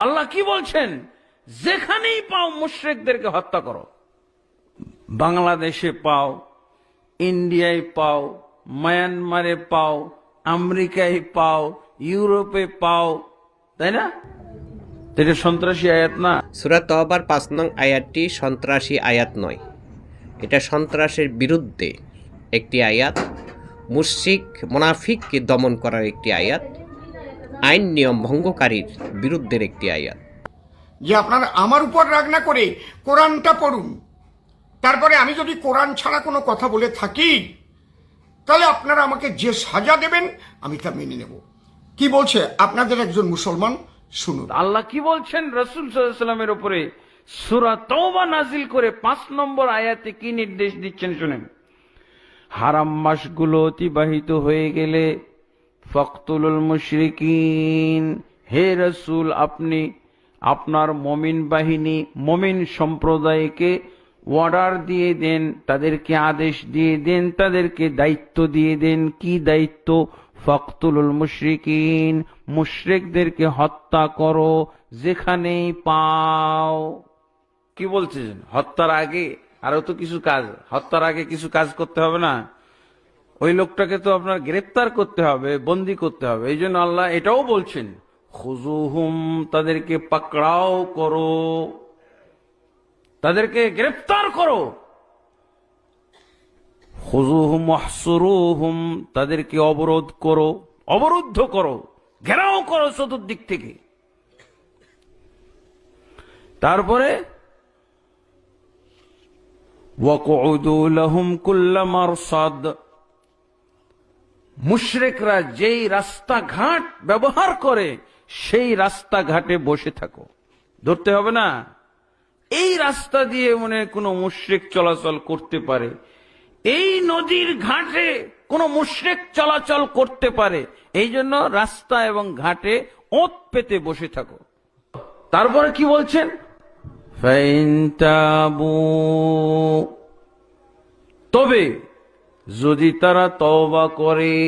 আল্লাহ কি বলছেন? যেখানেই পাও মুশ্রেকদেরকে হত্যা করো। বাংলাদেশে পাও, ইন্ডিয়ায় পাও, মায়ানমারে পাও, আমেরিকায় পাও, ইউরোপে পাও, তাই না? এটা সন্ত্রাসী আয়াত না? সুরা তহবার পাঁচ নং আয়াতটি সন্ত্রাসী আয়াত নয়। এটা সন্ত্রাসের বিরুদ্ধে একটি আয়াত। মুশরিক, মোনাফিককে দমন করার একটি আয়াত। আইন নিয়ম ভঙ্গকারীর বিরুদ্ধের একটি আয়াত। যে আপনারা আমার উপর রাগ না করে কোরআনটা পড়ুন। তারপরে আমি যদি কোরআন ছাড়া কোনো কথা বলে থাকি তাহলে আপনারা আমাকে যে সাজা দেবেন আমি তা মেনে নেব। কি বলছে আপনাদের একজন মুসলমান? শুনুন। আল্লাহ কি বলছেন? রসুল সাল্লামের উপরে সুরা তওবা নাজিল করে পাঁচ নম্বর আয়াতে কি নির্দেশ দিচ্ছেন শুনেন। হারাম মাসগুলো অতিবাহিত হয়ে গেলে ফখতুলুল মুশরিকিন। হে রসুল, আপনি আপনার মমিন বাহিনী, মমিন সম্প্রদায়কে অর্ডার দিয়ে দেন, তাদেরকে আদেশ দিয়ে দেন, তাদেরকে দায়িত্ব দিয়ে দেন। কি দায়িত্ব? ফখতুলুল মুশরিকিন, মুশরিকদেরকে হত্যা করো যেখানেই পাও। কি বলছেন হত্যার আগে আরও তো কিছু কাজ, হত্যার আগে কিছু কাজ করতে হবে না? ওই লোকটাকে তো আপনার গ্রেপ্তার করতে হবে, বন্দি করতে হবে। এই জন্য আল্লাহ এটাও বলছেন হুজুহুম তাদেরকে পাকড়াও করো। তাদেরকে গ্রেপ্তার করো। হুজুহুম হুম তাদেরকে অবরোধ করো, অবরুদ্ধ করো, ঘেরাও করো চতুর্দিক থেকে। তারপরে, ওয়াকুদু লাহুম কুল্লা মারসাদ। মুশরেকরা যেই রাস্তাঘাট ব্যবহার করে, সেই রাস্তাঘাটে বসে থাকো। ধরতে হবে না? এই রাস্তা দিয়ে মনে কোনো মুশরেক চলাচল করতে পারে। এই নদীর ঘাটে কোনো মুশরেক চলাচল করতে পারে। এই জন্য রাস্তা এবং ঘাটে ওত পেতে বসে থাকো। তারপরে কি বলছেন? তবে যদি তারা তওবা করে।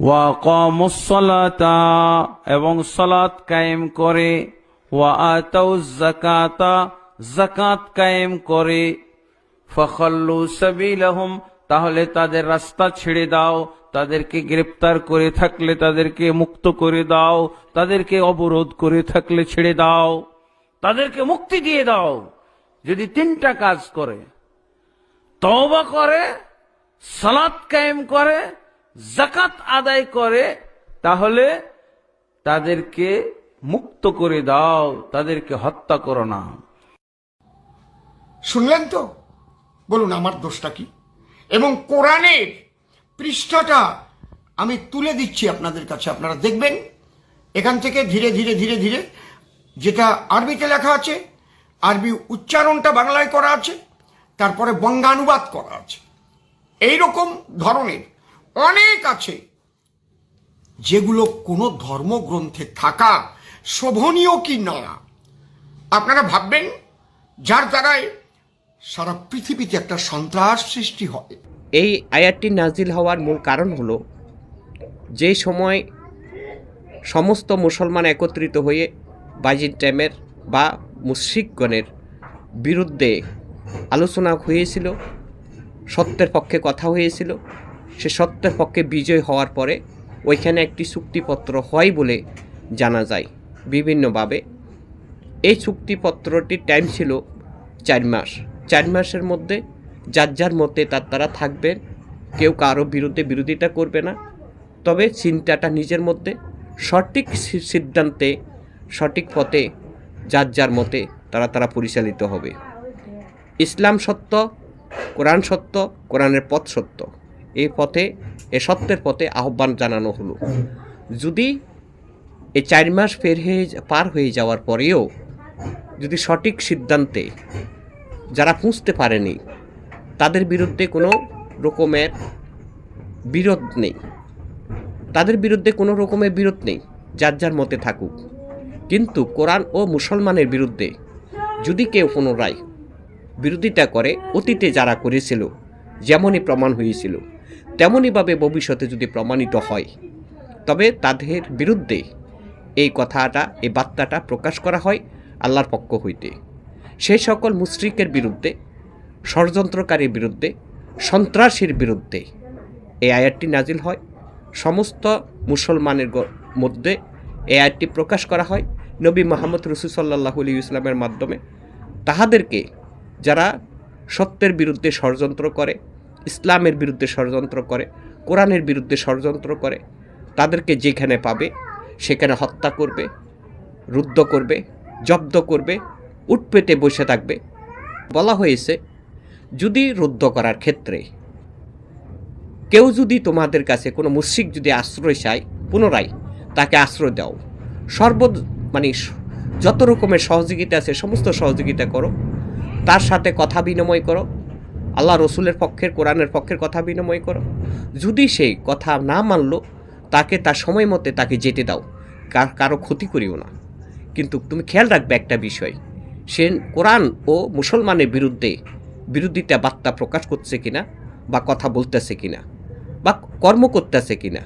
ওয়া ওয়াকামুসসালাতা এবং সালাত কায়েম করে। ওয়া আতাউজ যাকাতা, যাকাত কায়েম করে। ফখল্লু সাবিলাহুম, তাহলে তাদের রাস্তা ছেড়ে দাও। তাদেরকে গ্রেপ্তার করে থাকলে তাদেরকে মুক্ত করে দাও। তাদেরকে অবরোধ করে থাকলে ছেড়ে দাও। তাদেরকে মুক্তি দিয়ে দাও। যদি তিনটা কাজ করে তওবা করে, সালাত কায়েম করে জাকাত আদায় করে, তাহলে তাদেরকে মুক্ত করে দাও, তাদেরকে হত্যা করো না। শুনলেন তো? বলুন, আমার দোষটা কি? এবং কোরআনের পৃষ্ঠাটা আমি তুলে দিচ্ছি আপনাদের কাছে, আপনারা দেখবেন। এখান থেকে ধীরে ধীরে ধীরে ধীরে যেটা আরবিতে লেখা আছে, আরবি উচ্চারণটা বাংলায় করা আছে। তারপরে বঙ্গানুবাদ করা আছে। এই রকম ধরনের অনেক আছে যেগুলো কোনো ধর্মগ্রন্থে থাকা শোভনীয় কি না? আপনারা ভাববেন, যার দ্বারায় সারা পৃথিবীতে একটা সন্ত্রাস সৃষ্টি হয়। এই আয়াতটি নাজিল হওয়ার মূল কারণ হলো, যে সময় সমস্ত মুসলমান একত্রিত হয়ে বাইজিন্টাইমের বা মুশিকগণের বিরুদ্ধে আলোচনা হয়েছিল, সত্যের পক্ষে কথা হয়েছিল। সে সত্যের পক্ষে বিজয় হওয়ার পরে ওইখানে একটি চুক্তিপত্র হয় বলে জানা যায় বিভিন্নভাবে। এই চুক্তিপত্রটির টাইম ছিল চার মাস। চার মাসের মধ্যে যার যার মতে তার তারা থাকবেন কেউ কারও বিরুদ্ধে বিরোধিতা করবে না। তবে চিন্তাটা নিজের মধ্যে, সঠিক সিদ্ধান্তে, সঠিক পথে যার যার মতে তারা তারা পরিচালিত হবে। ইসলাম সত্য, কোরআন সত্য, কোরআনের পথ সত্য। এই পথে, এ সত্যের পথে আহ্বান জানানো হলো। যদি এই চার মাস ফের হয়ে পার হয়ে যাওয়ার পরেও যদি সঠিক সিদ্ধান্তে যারা পুঁছতে পারেনি, তাদের বিরুদ্ধে কোনো রকমের বিরোধ নেই। তাদের বিরুদ্ধে কোনো রকমের বিরোধ নেই, যার যার মতে থাকুক। কিন্তু কোরআন ও মুসলমানের বিরুদ্ধে যদি কেউ পুনরায় বিরোধিতা করে অতীতে যারা করেছিল, যেমনই প্রমাণ হয়েছিল, তেমনইভাবে ভবিষ্যতে যদি প্রমাণিত হয়, তবে তাদের বিরুদ্ধে এই কথাটা, এই বার্তাটা প্রকাশ করা হয় আল্লাহর পক্ষ হইতে। সেই সকল মুশরিকের বিরুদ্ধে, ষড়যন্ত্রকারীর বিরুদ্ধে, সন্ত্রাসীর বিরুদ্ধে এই আয়াতটি নাজিল হয়। সমস্ত মুসলমানের মধ্যে এই আয়াতটি প্রকাশ করা হয়। নবী মোহাম্মদ রসুল সাল্লাহ আলী ইসলামের মাধ্যমে। তাহাদেরকে যারা সত্যের বিরুদ্ধে ষড়যন্ত্র করে, ইসলামের বিরুদ্ধে ষড়যন্ত্র করে, কোরআনের বিরুদ্ধে ষড়যন্ত্র করে, তাদেরকে যেখানে পাবে, সেখানে হত্যা করবে, রুদ্ধ করবে, জব্দ করবে, উটপেটে বসে থাকবে। বলা হয়েছে, যদি রুদ্ধ করার ক্ষেত্রে কেউ যদি তোমাদের কাছে কোনো মুশিক যদি আশ্রয় চায়, পুনরায় তাকে আশ্রয় দাও। সর্ব মানে যত রকমের সহযোগিতা আছে, সমস্ত সহযোগিতা করো। তার সাথে কথা বিনিময় করো। আল্লাহ রসুলের পক্ষের, কোরআনের পক্ষের কথা বিনিময় করো। যদি সেই কথা না মানলো, তাকে তার সময় মতে তাকে যেতে দাও। কার- ক্ষতি করিও না। কিন্তু তুমি খেয়াল রাখবে একটা বিষয়। সে কোরআন ও মুসলমানের বিরুদ্ধে বিরোধিতা বার্তা প্রকাশ করছে কিনা বা কথা বলতেছে কিনা বা কর্ম করতেছে কিনা,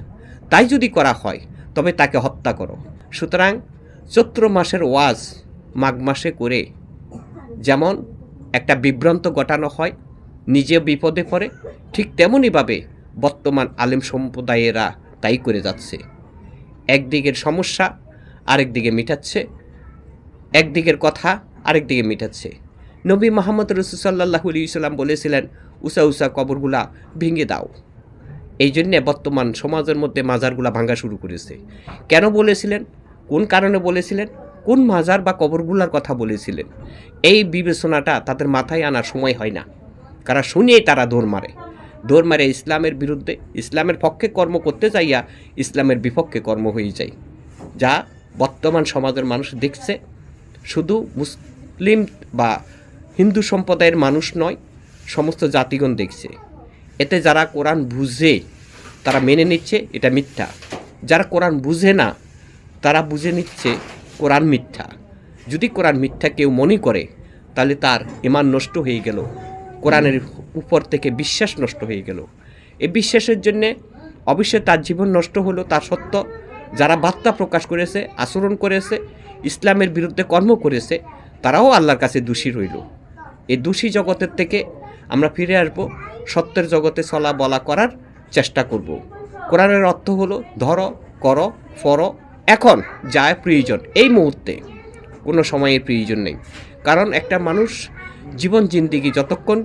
তাই যদি করা হয়, তবে তাকে হত্যা করো। সুতরাং চৈত্র মাসের ওয়াজ মাঘ মাসে করে যেমন একটা বিভ্রান্ত ঘটানো হয়, নিজে বিপদে পড়ে, ঠিক তেমনইভাবে বর্তমান আলেম সম্প্রদায়েরা তাই করে যাচ্ছে। একদিকের সমস্যা আরেক দিকে মিটাচ্ছে, একদিকের কথা আরেক দিকে মিটাচ্ছে। নবী মোহাম্মদ রসুসাল্লাহ ইসলাম বলেছিলেন উষা উষা কবরগুলা ভেঙে দাও। এই জন্যে বর্তমান সমাজের মধ্যে মাজারগুলা ভাঙা শুরু করেছে। কেন বলেছিলেন? কোন কারণে বলেছিলেন? কোন মাজার বা কবরগুলার কথা বলেছিলেন? এই বিবেচনাটা তাদের মাথায় আনার সময় হয় না। কারা শুনিয়েই তারা দৌড় মারে। দৌড় মারে ইসলামের বিরুদ্ধে। ইসলামের পক্ষে কর্ম করতে চাইয়া ইসলামের বিপক্ষে কর্ম হয়ে যায়। যা বর্তমান সমাজের মানুষ দেখছে। শুধু মুসলিম বা হিন্দু সম্প্রদায়ের মানুষ নয়, সমস্ত জাতিগণ দেখছে। এতে যারা কোরআন বুঝে, তারা মেনে নিচ্ছে এটা মিথ্যা। যারা কোরআন বুঝে না, তারা বুঝে নিচ্ছে কোরআন মিথ্যা। যদি কোরআন মিথ্যা কেউ মনে করে, তাহলে তার ইমান নষ্ট হয়ে গেল। কোরআনের উপর থেকে বিশ্বাস নষ্ট হয়ে গেল। এই বিশ্বাসের জন্যে অবশ্যই তার জীবন নষ্ট হলো তার সত্য। যারা বার্তা প্রকাশ করেছে, আচরণ করেছে, ইসলামের বিরুদ্ধে কর্ম করেছে, তারাও আল্লাহর কাছে দোষী রইল। এই দোষী জগতের থেকে আমরা ফিরে আসব, সত্যের জগতে চলা বলা করার চেষ্টা করব। কোরআনের অর্থ হলো ধরো, করো, ফরো এখন যা প্রয়োজন, এই মুহূর্তে কোনো সময়ের প্রয়োজন নেই। কারণ একটা মানুষ জীবন জিন্দিগি যতক্ষণ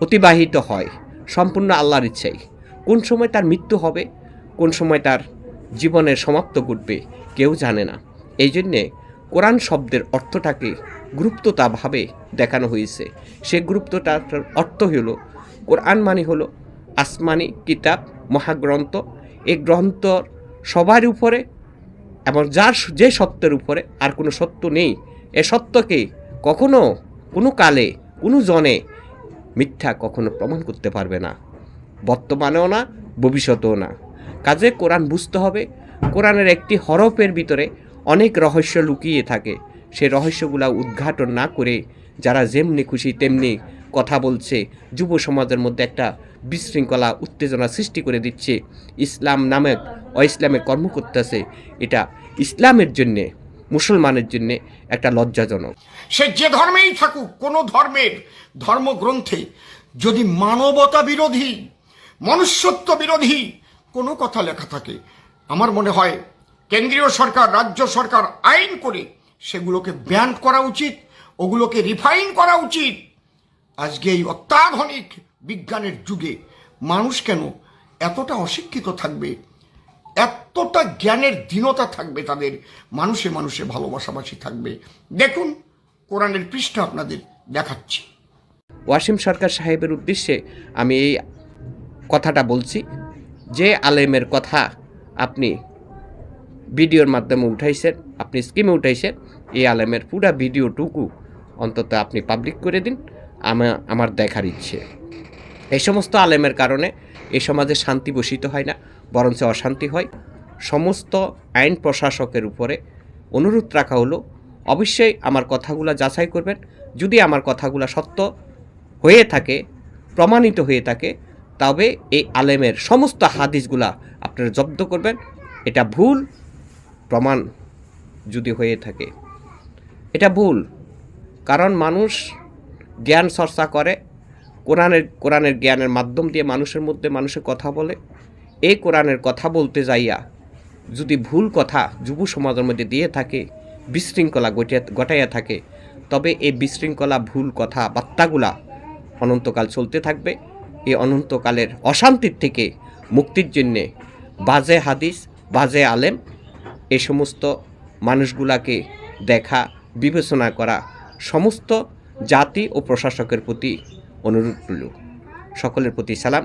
অতিবাহিত হয়, সম্পূর্ণ আল্লাহর ইচ্ছাই। কোন সময় তার মৃত্যু হবে, কোন সময় তার জীবনের সমাপ্ত ঘটবে, কেউ জানে না। এই জন্যে কোরআন শব্দের অর্থটাকে গুরুত্বতাভাবে দেখানো হয়েছে। সে গুরুত্বটার অর্থ হলো, কোরআন মানে হলো আসমানি কিতাব, মহাগ্রন্থ। এই গ্রন্থ সবার উপরে এবং যার যে সত্যের উপরে আর কোনো সত্য নেই, এ সত্যকে কখনো কোনো কালে, কোনো জনে মিথ্যা কখনো প্রমাণ করতে পারবে না। বর্তমানেও না, ভবিষ্যতেও না। কাজে কোরআন বুঝতে হবে, কোরআনের একটি হরফের ভিতরে অনেক রহস্য লুকিয়ে থাকে। সেই রহস্যগুলা উদ্ঘাটন না করে যারা যেমনি খুশি তেমনি কথা বলছে, যুব সমাজের মধ্যে একটা বিশৃঙ্খলা, উত্তেজনা সৃষ্টি করে দিচ্ছে। ইসলাম নামক অইসলামে কর্ম করতেছে, এটা ইসলামের জন্যে, মুসলমানের জন্যে একটা লজ্জাজনক। সে যে ধর্মেই থাকুক, কোনো ধর্মের ধর্মগ্রন্থে যদি মানবতা বিরোধী, মনুষ্যত্ব বিরোধী কোনো কথা লেখা থাকে, আমার মনে হয় কেন্দ্রীয় সরকার, রাজ্য সরকার আইন করে সেগুলোকে ব্যান করা উচিত, ওগুলোকে রিফাইন করা উচিত। আজকে এই অত্যাধুনিক বিজ্ঞানের যুগে মানুষ কেন এতটা অশিক্ষিত থাকবে? এতটা জ্ঞানের দীনতা থাকবে তাদের, মানুষে মানুষে ভালোবাসাবাসি থাকবে। দেখুন, কোরআনের পৃষ্ঠা আপনাদের দেখাচ্ছি। ওয়াসিম সরকার সাহেবের উদ্দেশ্যে আমি এই কথাটা বলছি, যে আলেমের কথা আপনি ভিডিওর মাধ্যমে উঠাইছেন, আপনি স্কিমে উঠাইছেন, এই আলেমের পুরা ভিডিওটুকু অন্তত আপনি পাবলিক করে দিন আমার আমার দেখার ইচ্ছে। এই সমস্ত আলেমের কারণে এই সমাজে শান্তি বসিত হয় না। বরঞ্চ অশান্তি হয়। সমস্ত আইন প্রশাসকের উপরে অনুরোধ রাখা হলো, অবশ্যই আমার কথাগুলো যাচাই করবেন। যদি আমার কথাগুলো সত্য হয়ে থাকে, প্রমাণিত হয়ে থাকে, তবে এই আলেমের সমস্ত হাদিসগুলা আপনারা জব্দ করবেন। এটা ভুল, প্রমাণ যদি হয়ে থাকে। এটা ভুল, কারণ মানুষ জ্ঞান চর্চা করে, কোরআনের কোরআনের জ্ঞানের মাধ্যম দিয়ে মানুষের মধ্যে মানুষের কথা বলে। এই কোরআনের কথা বলতে যাইয়া, যদি ভুল কথা যুব সমাজের মধ্যে দিয়ে থাকে, বিশৃঙ্খলা ঘটাইয়া থাকে, তবে এই বিশৃঙ্খলা, ভুল কথা, বার্তাগুলা অনন্তকাল চলতে থাকবে। এই অনন্তকালের অশান্তির থেকে মুক্তির জন্যে বাজে হাদিস, বাজে আলেম, এ সমস্ত মানুষগুলাকে দেখা, বিবেচনা করা সমস্ত জাতি ও প্রশাসকের প্রতি অনুরোধ রইল। সকলের প্রতি সালাম।